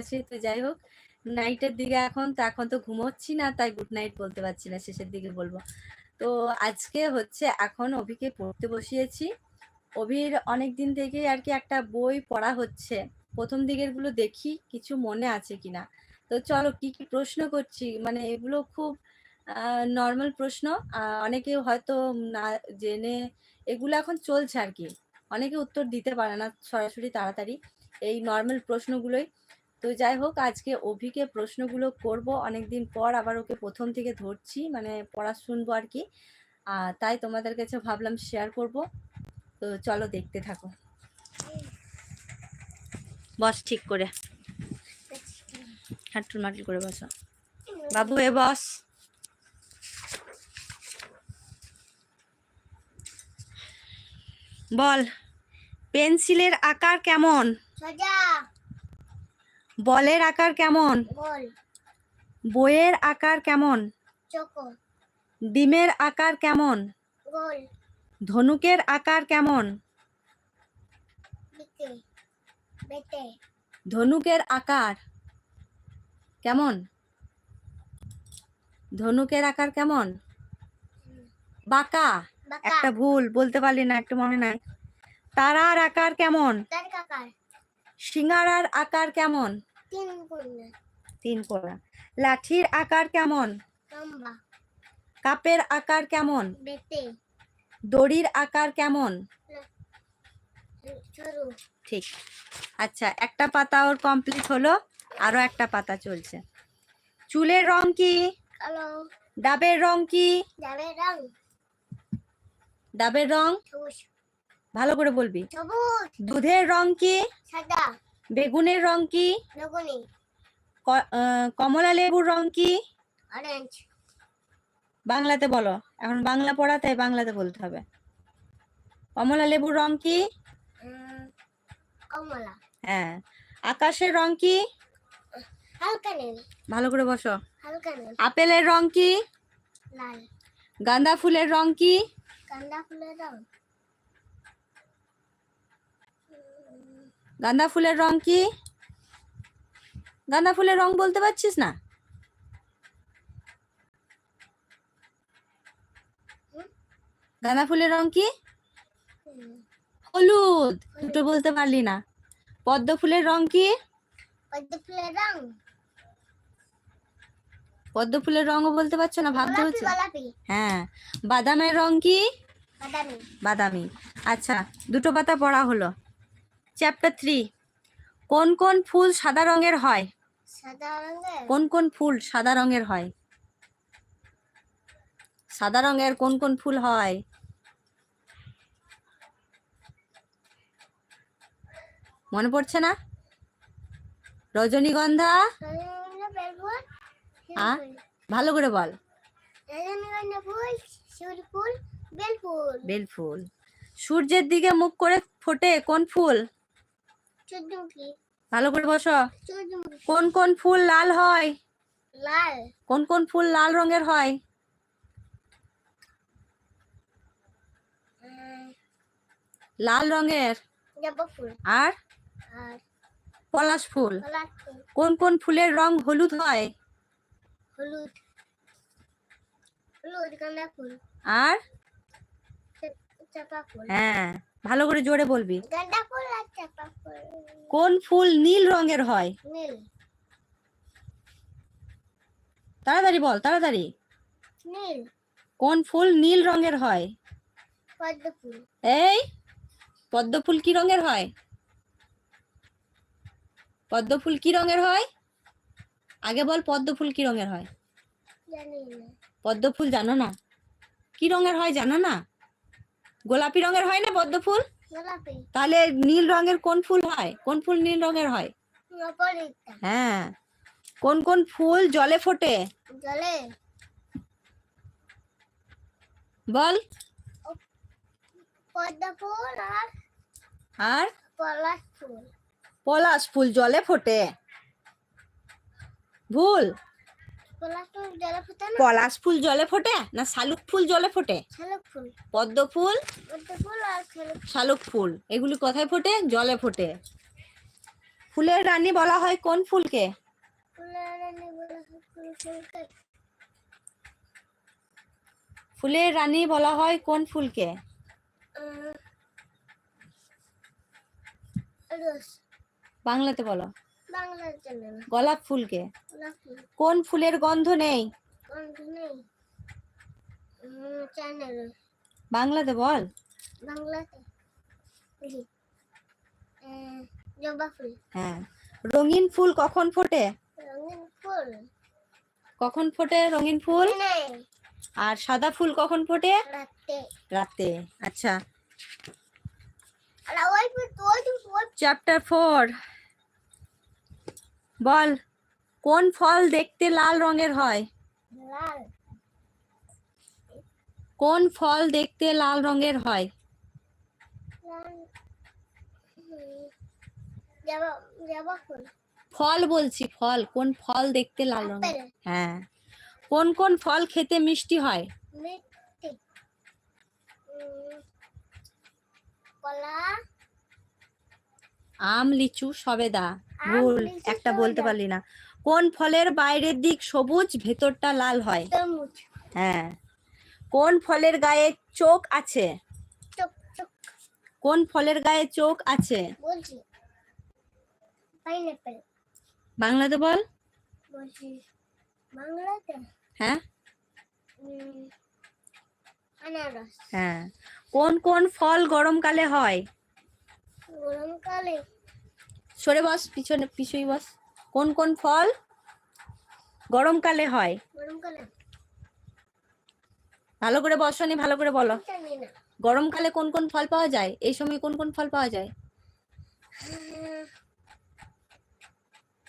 আছে, তো যাই হোক। নাইটের দিকে এখন, তো এখন তো ঘুমোচ্ছি না, তাই গুড নাইট বলতে পারছি না, শেষের দিকে বলব। তো আজকে হচ্ছে এখন অভিকে পড়তে বসিয়েছি। অভির অনেক দিন থেকে আর কি একটা বই পড়া হচ্ছে। প্রথম দিকেরগুলো দেখি, কিছু মনে আছে কিনা তো চলো, কি কি প্রশ্ন করছি? মানে এগুলো খুব নর্মাল প্রশ্ন। অনেকে হয়তো না জেনে, এগুলো এখন চলছে আর কি। অনেকে উত্তর দিতে পারে না সরাসরি তাড়াতাড়ি। এই নর্মাল প্রশ্নগুলোই। তো যাই হোক, আজকে অভিকে প্রশ্নগুলো করব। অনেকদিন পর আবার ওকে প্রথম থেকে ধরছি মানে পড়া শুনব আর কি। তাই তোমাদের কাছে ভাবলাম শেয়ার করব। তো চলো দেখতে থাকো। বস ঠিক করে। হাঁটুর মাটুর করে বসো। বাবু, এ বস। বল, পেন্সিলের আকার কেমন? সোজা। বলের আকার কেমন? বইয়ের আকার কেমন? ডিমের আকার কেমন? ধনুকের আকার কেমন? ধনুকের আকার কেমন? ধনুকের আকার কেমন? বাঁকা। একটা ভুল বলতে পারলি না একটু মনে নাই। তারার আকার কেমন? সিঙ্গারার আকার কেমন? তিন কোণা লাঠির আকার কেমন? লম্বা। কাপের আকার কেমন? দড়ির আকার কেমন? ঠিক। আচ্ছা একটা পাতা ওর কমপ্লিট হলো আরও একটা পাতা চলছে। চুলের রং কি? কালো। ডাবের রং কি? যাবে রং। ডাবের রং? সবুজ। ভালো করে বলবি। সবুজ। দুধের রং কি? সাদা। বেগুনের রং কি? বেগুনি। কমলা লেবুর রং কি? অরেঞ্জ। বাংলাতে বলো। এখন বাংলা পড়া তাই বাংলাতে বলতে হবে। কমলা লেবুর রং কি? কমলা। হ্যাঁ। আকাশের রং কি? হালকা নীল। ভালো করে বসো। হালকা নীল। আপেলের রং কি? লাল। গাঁদা ফুলের রং কি? গাঁদা ফুলের রং। গাঁদা ফুলের রং কি? গাঁদা ফুলের রং বলতে পারছিস না? গাঁদা ফুলের রং কি? হলুদ। দুটো বলতে পারলি না। পদ্ম ফুলের রং কি? পদ্ম ফুলের রং। পদ্ম ফুলের রঙও বলতে পারছ না? ভাবতে হচ্ছে। হ্যাঁ। বাদামের রং কি? বাদামি। বাদামি। আচ্ছা দুটো পাতা পড়া হলো। চ্যাপ্টার থ্রি কোন কোন ফুল সাদা রঙের হয়? সাদা রঙের? কোন কোন ফুল সাদা রঙের হয়? সাদা রঙের কোন কোন ফুল হয়? মনে পড়ছে না? রজনীগন্ধা? হ্যাঁ? ভালো করে বল। বেলফুল বেল ফুল। সূর্যের দিকে মুখ করে ফোটে কোন ফুল? ভালো করে বসো। কোন কোন ফুল লাল হয়? লাল। কোন কোন ফুল লাল রঙের হয়? লাল রঙের। আর? পলাশ ফুল। কোন কোন ফুলের রং হলুদ হয়? হলুদ। হলুদ ফুল। আর? হ্যাঁ। ভালো করে জোরে বলবি। কোন ফুল নীল রঙের হয়? তাড়াতাড়ি বল তাড়াতাড়ি। নীল। কোন ফুল নীল রঙের হয়? এই পদ্ম ফুল কি রঙের হয়? পদ্ম ফুল কি রঙের হয়? আগে বল পদ্ম ফুল কি রঙের হয়? পদ্ম ফুল জানো না। কি রঙের হয় জানো না? গোলাপি রঙের হয় না পদ্ম ফুল? তাহলে নীল রঙের কোন ফুল হয়? কোন ফুল নীল রঙের হয়? হ্যাঁ। কোন কোন ফুল জলে ফোটে? জলে। বল। পদ্ম ফুল আর আর? পলাশ ফুল। পলাশ ফুল জলে ফোটে। ভুল। পলাশ ফুল জলে ফুটে না? শালুক ফুল জলে ফোটে? পদ্ম ফুল? শালুক ফুল। এগুলি কোথায় ফোটে? জলে ফোটে। ফুলের রানী বলা হয় কোন ফুলকে? ফুলের রানী বলা হয় কোন ফুলকে? বাংলাতে বলো। গোলাপ ফুলকে। কোন ফুলের গন্ধ নেই? বাংলাতে বল। বাংলাতে। জবা ফুল। হ্যাঁ। রঙিন ফুল কখন ফোটে? রঙিন ফুল? কখন ফোটে রঙিন ফুল? আর সাদা ফুল কখন ফোটে? রাতে। আচ্ছা। Chapter four. বল কোন ফল দেখতে লাল রঙের হয়? লাল। কোন ফল দেখতে লাল রঙের হয়? ফুল বলছি ফল। কোন ফল দেখতে লাল রঙের? হ্যাঁ। কোন কোন ফল খেতে মিষ্টি হয়? কলা। আম লিচু সবেদা। ভুল একটা বলতে পারলি না। কোন ফলের বাইরের দিক সবুজ ভেতরটা লাল হয়? হ্যাঁ। কোন ফলের গায়ে চোখ আছে? কোন ফলের গায়ে চোখ আছে? বাংলাতে বল। হ্যাঁ। হ্যাঁ। কোন কোন ফল গরমকালে হয়? গরমকালে সরে বস পিছনে পিছুই বস। কোন কোন ফল গরমকালে হয়? ভালো করে বসনি ভালো করে বলো। গরমকালে কোন কোন ফল পাওয়া যায়? এই সময় কোন কোন ফল পাওয়া যায়?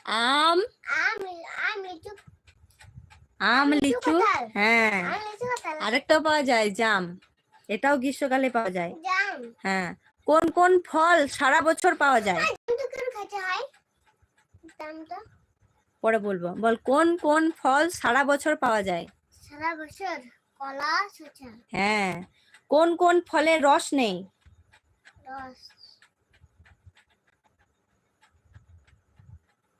আম। আমি লিচু। হ্যাঁ। আরেকটাও পাওয়া যায় জাম। এটাও গ্রীষ্মকালে পাওয়া যায়। জাম। হ্যাঁ। কোন কোন ফল সারা বছর পাওয়া যায় জামটা কেন খেতে হয় জামটা পরে বলব। বল কোন কোন ফল সারা বছর পাওয়া যায়? সারা বছর কলা শসা হ্যাঁ। কোন কোন ফলের রস নেই? রস।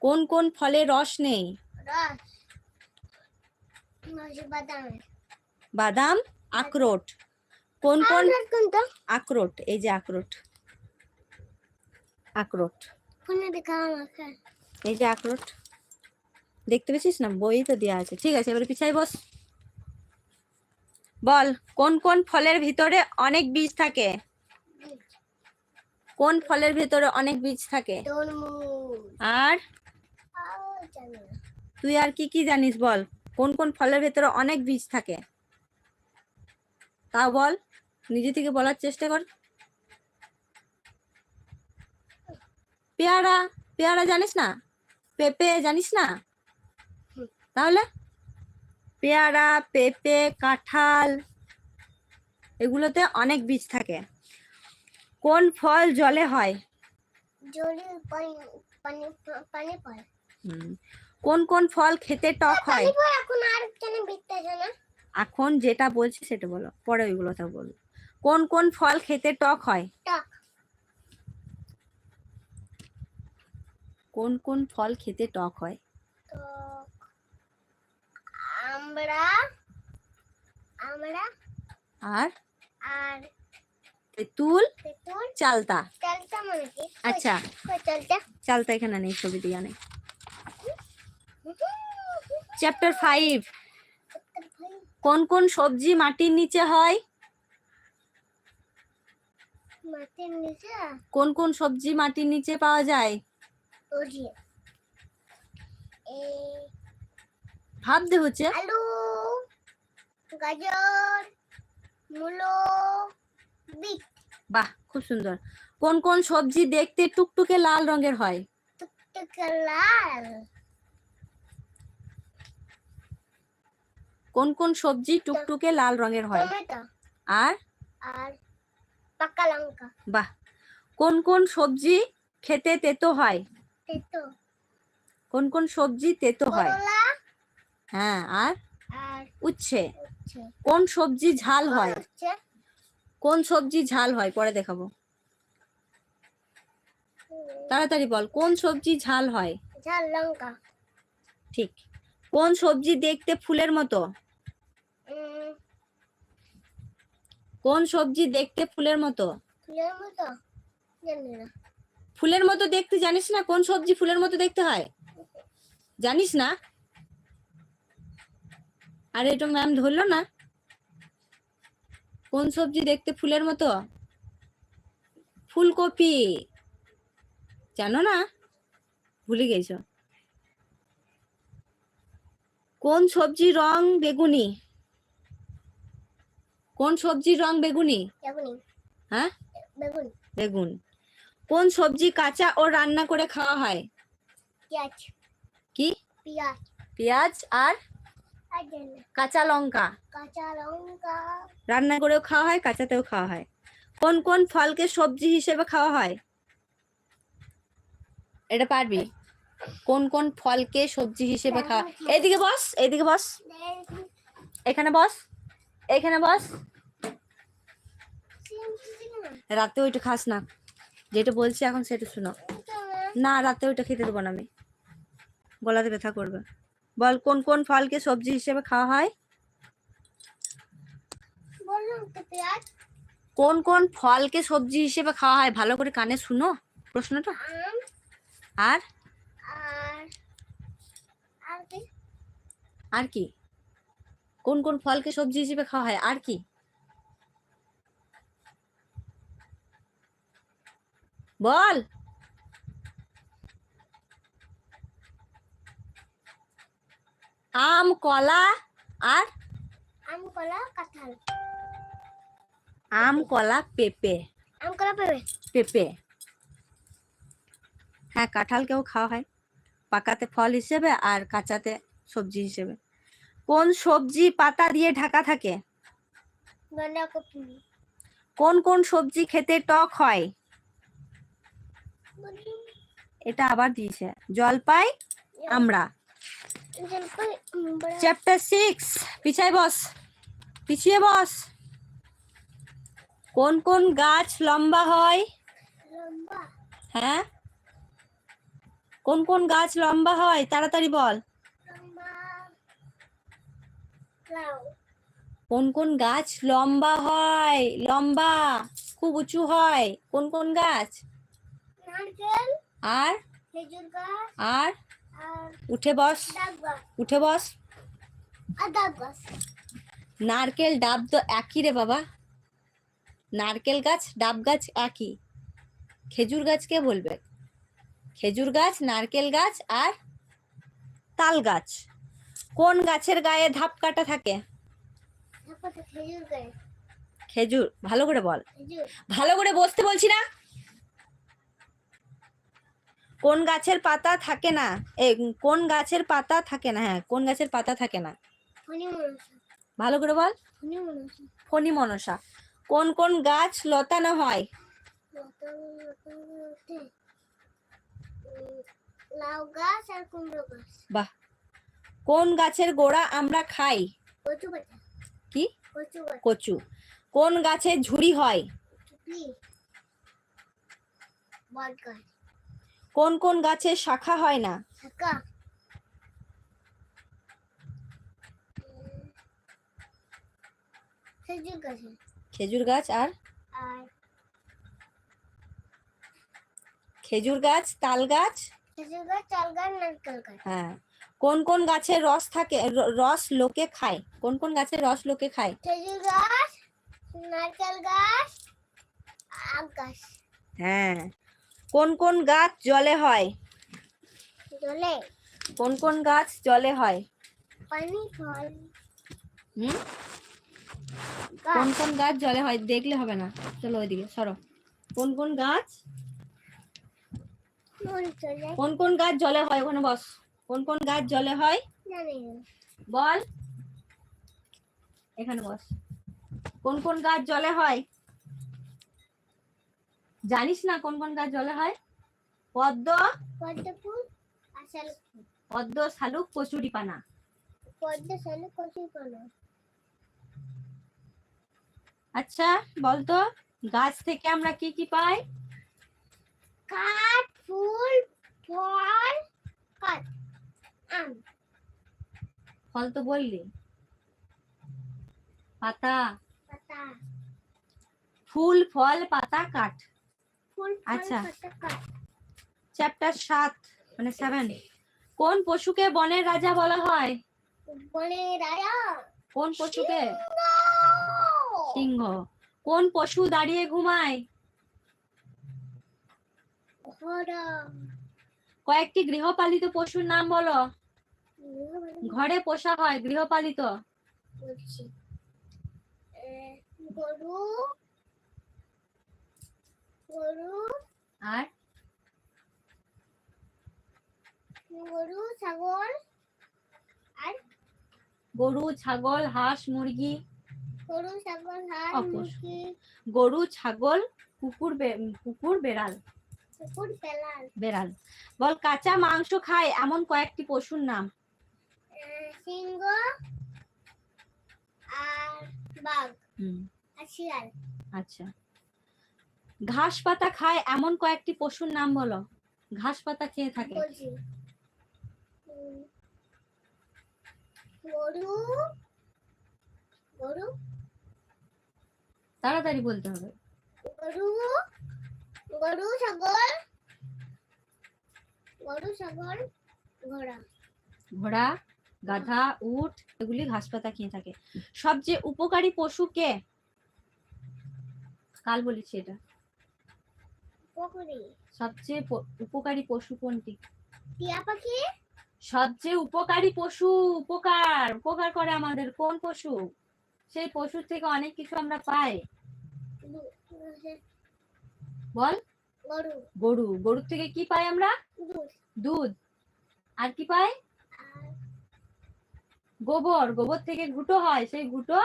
কোন কোন ফলের রস নেই? রস। রস বাদাম। আখরোট। কোন কোন আখরোট এই যে আখরোট। আখরোট। আমাকে এই যে আখরোট। দেখতে পেয়েছিস না? বই তো দেওয়া আছে। ঠিক আছে এবার পিছাই বস। বল কোন কোন ফলের ভিতরে অনেক বীজ থাকে? কোন ফলের ভিতরে অনেক বীজ থাকে? আর? তুই আর কি কি জানিস বল? কোন কোন ফলের ভেতরে অনেক বীজ থাকে? তাও বল নিজে থেকে বলার চেষ্টা কর। পেয়ারা পেয়ারা জানিস না? পেঁপে জানিস না। তাহলে? পেয়ারা পেঁপে কাঁঠাল এগুলোতে অনেক বীজ থাকে। কোন ফল জলে হয়। কোন কোন ফল খেতে টক হয়? এখন যেটা বলছি সেটা বলো পরে ওইগুলো তো বলো। কোন কোন ফল খেতে টক হয়? কোন কোন ফল খেতে টক হয়? আমরা আমরা আর আর তেঁতুল চালতা। চালটা মানে আচ্ছা। চালটা চালতা? এখানে নেই ছবি দিয়ে নেই। চ্যাপ্টার ফাইভ কোন কোন সবজি মাটির নিচে হয়? মাটির নিচে? কোন কোন সবজি মাটির নিচে পাওয়া যায়? এই ভাবতে হচ্ছে। আলু গাজর মূলো বিট। বাহ খুব সুন্দর। কোন কোন সবজি দেখতে টুকটুকে লাল রঙের হয়? টুকটুকে লাল। কোন কোন সবজি টুকটুকে লাল রঙের হয়? আর? আর পাকা লঙ্কা। বাহ কোন কোন সবজি খেতে তেতো হয়? তেতো। কোন কোন সবজি তেতো হয়? হ্যাঁ আর? উচ্ছে। কোন সবজি ঝাল হয়? কোন সবজি ঝাল হয়? পরে দেখাবো। তাড়াতাড়ি বল কোন সবজি ঝাল হয়? ঝাল লঙ্কা। ঠিক। কোন সবজি দেখতে ফুলের মতো? কোন সবজি দেখতে ফুলের মতো? ফুলের মতো? জানি না। ফুলের মতো দেখতে জানিস না? কোন সবজি ফুলের মতো দেখতে হয়? জানিস না? আরে এটা ম্যাম ধরলো না? কোন সবজি দেখতে ফুলের মতো? ফুলকপি। জানো না? ভুলে গেছ। কোন সবজি রং বেগুনি? কোন সবজির রং বেগুনি। হ্যাঁ? বেগুন। বেগুন। কোন সবজি কাঁচা ও রান্না করে খাওয়া হয়? পেঁয়াজ। কি? পেঁয়াজ। পেঁয়াজ আর কাঁচা লঙ্কা। কাঁচা লঙ্কা। রান্না করেও খাওয়া হয় কাঁচাতেও খাওয়া হয়। কোন কোন ফলকে সবজি হিসেবে খাওয়া হয়? এটা পারবি? কোন কোন ফলকে সবজি হিসেবে খাওয়া এইদিকে বস এইদিকে বস। এখানে বস এখানে বস। রাতে ওইটা খাস না। যেটা বলছি এখন সেটা শুনো। না রাতে ওইটা খেতে দেবো না আমি। গলাতে ব্যথা করবে। বল কোন কোন ফলকে সবজি হিসেবে খাওয়া হয়? কোন কোন ফলকে সবজি হিসেবে খাওয়া হয়? ভালো করে কানে শুনো প্রশ্নটা। আর? আর কি? কোন কোন ফলকে সবজি হিসেবে খাওয়া হয়? আর কি? বল। আম কলা আর আম কলা কাঁঠাল। আম কলা পেঁপে। আম কলা পেঁপে। পেঁপে। হ্যাঁ কাঁঠালকেও খাওয়া হয়। পাকাতে ফল হিসেবে আর কাঁচাতে সবজি হিসেবে। কোন সবজি পাতা দিয়ে ঢাকা থাকে? বাঁধাকপি কোন কোন সবজি খেতে টক হয়? এটা আবার দিয়েছে। জলপাই আমরা চ্যাপ্টার সিক্স পিছায় বস। পিছিয়ে বস। কোন কোন গাছ লম্বা হয়? হ্যাঁ? কোন কোন গাছ লম্বা হয়? তাড়াতাড়ি বল। কোন কোন গাছ লম্বা হয়? লম্বা। খুব উঁচু হয়। কোন কোন গাছ? আর? আর? উঠে বস। উঠে বস। নারকেল ডাব তো একই রে বাবা। নারকেল গাছ ডাব গাছ একই। খেজুর গাছ কে বলবে? খেজুর গাছ নারকেল গাছ আর তাল গাছ। কোন গাছের গায়ে ধাপ কাটা থাকে? খেজুর ভালো করে বল। ভালো করে বসতে বলছি না? কোন গাছের পাতা থাকে না? এ কোন গাছের পাতা থাকে না? হ্যাঁ কোন গাছের পাতা থাকে না? ভালো করে বল। ফণি মনসা কোন কোন গাছ লতানো হয়? লতা লতা লতা লাউ গাছ আর কুমড়ো গাছ। বাহ। কোন গাছের গোড়া আমরা খাই? কচু কি? কচু কচু। কোন গাছে ঝুড়ি হয়? বট গাছ কোন কোন গাছে শাখা হয় না? শাকা খেজুর গাছে। খেজুর গাছ আর? খেজুর গাছ তাল গাছ? খেজুর গাছ চাল গাছ নারকেল গাছ। হ্যাঁ। কোন কোন গাছের রস থাকে রস লোকে খায়? কোন কোন গাছের রস লোকে খায়? খেজুর গাছ নারকেল গাছ আম গাছ। হ্যাঁ। কোন কোন গাছ জলে হয়? জলে। কোন কোন গাছ জলে হয়? পানি ফল হুম? কোন কোন গাছ জলে হয়? দেখলে হবে না। চলো ওইদিকে সরো। কোন কোন গাছ? কোন কোন গাছ জলে হয়? ওখানে বস। কোন কোন গাছ জলে হয়? বল। এখানে বস। কোন কোন গাছ জলে হয়? জানিস না কোন কোন গাছ জলে হয়? পদ্ম পদ্ম ফুল আর শালুক। ফুল পদ্ম শালুক কচুরি পানা। পদ্ম শালুক কচু পানা। আচ্ছা বলতো গাছ থেকে আমরা কি কি পাই? কাঠ ফুল ফল কাঠ আম। ফল তো বললি। পাতা। পাতা। ফুল ফল পাতা কাঠ। আচ্ছা। চ্যাপ্টার সাত মানে সেভেন কোন পশুকে বনের রাজা বলা হয়? বলে রাজা? কোন পশুকে? সিংহ! কোন পশু দাঁড়িয়ে ঘুমায়? কয়েকটি গৃহপালিত পশুর নাম বলো। ঘরে পোষা হয় গৃহপালিত। গরু গরু আর গরু ছাগল আর গরু ছাগল হাঁস মুরগি গরু ছাগল হাঁস মুরগি গরু ছাগল কুকুর কুকুর বেড়াল। কুকুর বেলাল বেড়াল। বল কাঁচা মাংস খায় এমন কয়েকটি পশুর নাম? সিংহ আর বাঘ। আর শিয়াল। আচ্ছা। ঘাস পাতা খায় এমন কয়েকটি পশুর নাম বলো। ঘাস পাতা খেয়ে থাকে। তাড়াতাড়ি বলতে হবে। গরু গরু ছাগল গরু ছাগল ঘোড়া ঘোড়া গাধা, উট, এগুলি ঘাস পাতা খেয়ে থাকে। সবচেয়ে উপকারী পশু কে? কাল বলেছি এটা। পুকুরি সবচেয়ে উপকারী পশু কোনটি? টিয়া পাখি। সবচেয়ে উপকারী পশু উপকার। উপকার করে আমাদের কোন পশু? সেই পশুর থেকে অনেক কিছু আমরা পাই। বল। গরু। গরু। গরুর থেকে কি পাই আমরা? দুধ। দুধ। আর কি পাই? গোবর। গোবর থেকে ঘুটো হয়। সেই ঘুটো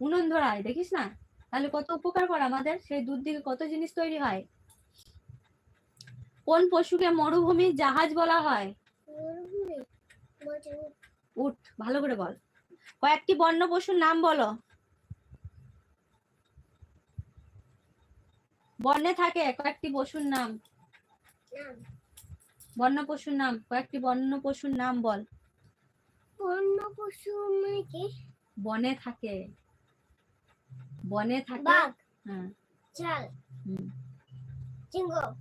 উনুন ধরায়। দেখিস না? তাহলে কত উপকার করে আমাদের? সেই দুধ থেকে কত জিনিস তৈরি হয়? কোন পশুকে মরুভূমির জাহাজ বলা হয়? উঠ। ভালো করে বল। কয়েকটি বন্য পশুর নাম বলো। বনে থাকে কয়েকটি পশুর নাম। বন্য পশুর নাম কয়েকটি বন্য পশুর নাম বল। বন্য পশু মানে কি? বনে থাকে। বনে থাকে বাঘ। হ্যাঁ। চাল হুম,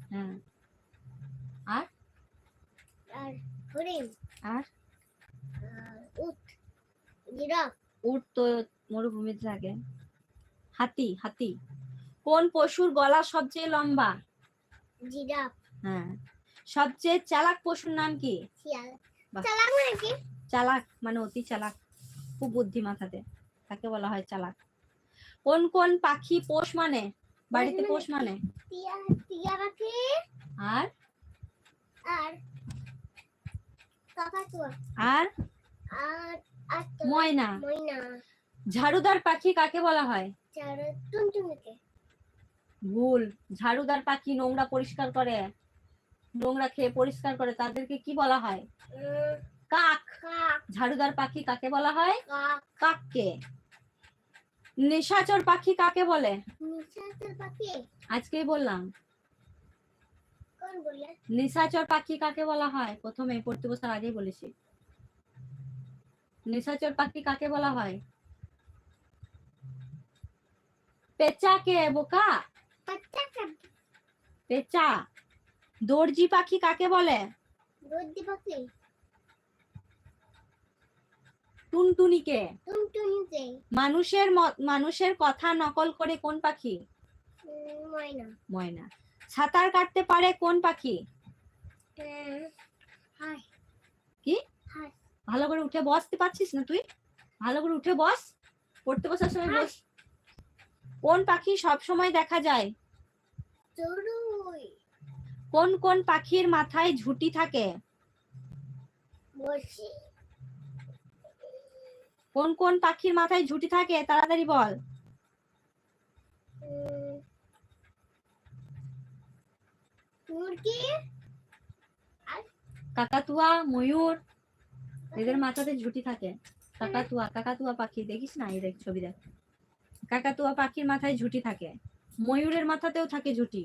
হ্যাঁ। আর? হরিণ। আর? আর উট জিরাফ। উট তো মরুভূমিতে থাকে। হাতি হাতি। কোন পশুর গলা সবচেয়ে লম্বা? জিরাফ। হ্যাঁ। সবচেয়ে চালাক পশুর নাম কি? চালাক মানে কি? চালাক মানে অতি চালাক। খুব বুদ্ধি মাথাতে তাকে বলা হয় চালাক। কোন কোন পাখি পোষ মানে? বাড়িতে পোষ মানে? টিয়া টিয়া পাখি। আর? আর কাকাতুয়া। আর ময়না। ময়না। ঝাড়ুদার পাখি কাকে বলা হয়? টুনটুনিকে। ভুল। ঝাড়ুদার পাখি নোংরা পরিষ্কার করে। নোংরা খেয়ে পরিষ্কার করে। তাদেরকে কি বলা হয়? কাক। ঝাড়ুদার পাখি কাকে বলা হয়? কাক। কাককে। নিশাচর পাখি কাকে বলে? নিশাচর পাখি? আজকেই বললাম। নিশাচর পাখি কাকে বলা হয়? প্রথমে পড়তে বসার আগেই বলেছি। নিশাচর পাখি কাকে বলা হয়? পেঁচাকে বোকা? পেঁচা। দর্জি পাখি কাকে বলে? রোদ্দি পাখি টুনটুনিকে টুনটুনিকে মানুষের মানুষের কথা নকল করে কোন পাখি? ময়না। ময়না। সাঁতার কাটতে পারে কোন পাখি? কি? ভালো করে উঠে বসতে পারছিস না তুই? ভালো করে উঠে বস পড়তে বসার সময় বস। কোন পাখি সব সময় দেখা যায়? কোন কোন পাখির মাথায় ঝুঁটি থাকে? কোন কোন পাখির মাথায় ঝুঁটি থাকে? তাড়াতাড়ি বল। মুরগি কাকাতুয়া ময়ূর এদের মাথাতে ঝুঁটি থাকে। কাকাতুয়া কাকাতুয়া পাখি দেখিস না? এই দেখ ছবি দেখ। কাকাতুয়া পাখির মাথায় ঝুঁটি থাকে। ময়ূরের মাথাতেও থাকে ঝুঁটি।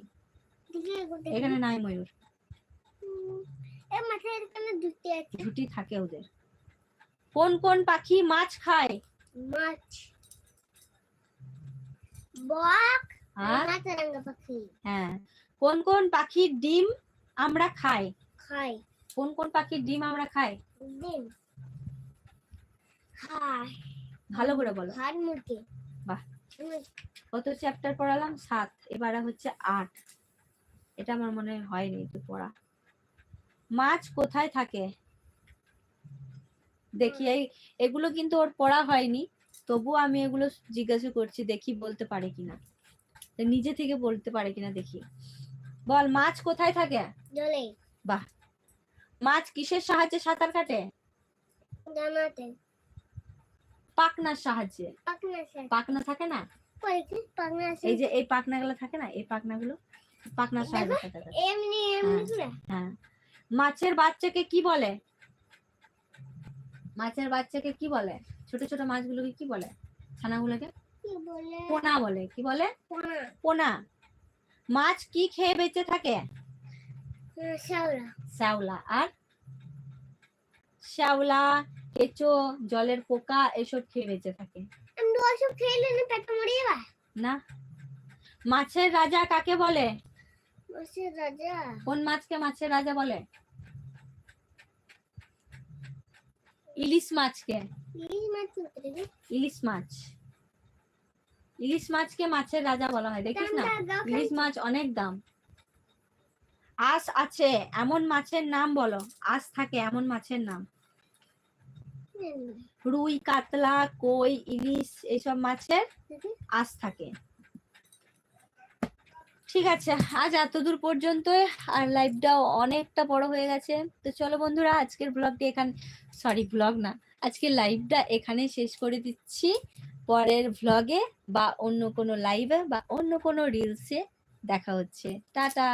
এখানে নাই ময়ূর। দুটি থাকে ওদের। কোন কোন পাখি মাছ খায়? মাছ। বক। আর? পাখি। হ্যাঁ। কোন কোন পাখির ডিম আমরা খাই? খাই। কোন কোন পাখির ডিম আমরা খাই? ডিম। খাই ভালো করে বলো। হাড় মুরগি। বাহ। কত চ্যাপ্টার পড়ালাম? সাত। এবারে হচ্ছে আট। এটা আমার মনে হয় হয়নি একটু পড়া। মাছ কোথায় থাকে? দেখি এই এগুলো কিন্তু ওর পড়া হয়নি। তবুও আমি এগুলো জিজ্ঞাসা করছি দেখি বলতে পারে কিনা। নিজে থেকে বলতে পারে কিনা দেখি। বল মাছ কোথায় থাকে? জলে বাহ। মাছ কিসের সাহায্যে সাঁতার কাটে? জানাতে পাখনার সাহায্যে। পাকনা পাখনা থাকে না? পাকনা এই যে এই পাখনাগুলো থাকে না? এই পাখনাগুলো পাখনার সাহায্যে কাটে। এমনি এমনি হ্যাঁ। মাছের বাচ্চাকে কি বলে? মাছের বাচ্চাকে কি বলে? ছোট ছোট মাছগুলোকে কি বলে? ছানাগুলোকে? কি বলে? পোনা বলে। কি বলে? পোনা। পোনা। মাছ কি খেয়ে বেঁচে থাকে? শ্যাওলা। আর? শ্যাওলা কেঁচো জলের পোকা এসব খেয়ে বেঁচে থাকে। ওসব খেলে না পেট মরে যাবে না। মাছের রাজা কাকে বলে? বসে রাজা? কোন মাছকে মাছের রাজা বলে? ইলিশ মাছকে। এই মাছ ইলিশ মাছ। ইলিশ মাছকে মাছের রাজা বলা হয় দেখিস না? ইলিশ মাছ অনেক দাম। আঁশ আছে এমন মাছের নাম বলো। আঁশ থাকে এমন মাছের নাম। রুই কাতলা কই ইলিশ এইসব মাছের আঁশ থাকে। ঠিক আছে আজ এতদূর পর্যন্ত আর লাইভটাও অনেকটা বড় হয়ে গেছে। তো চলো বন্ধুরা আজকের ব্লগটি এখানে সরি ব্লগ না আজকের লাইভটা এখানে শেষ করে দিচ্ছি। পরের ভ্লগে বা অন্য কোনো লাইভে বা অন্য কোনো রিলসে দেখা হচ্ছে। টাটা!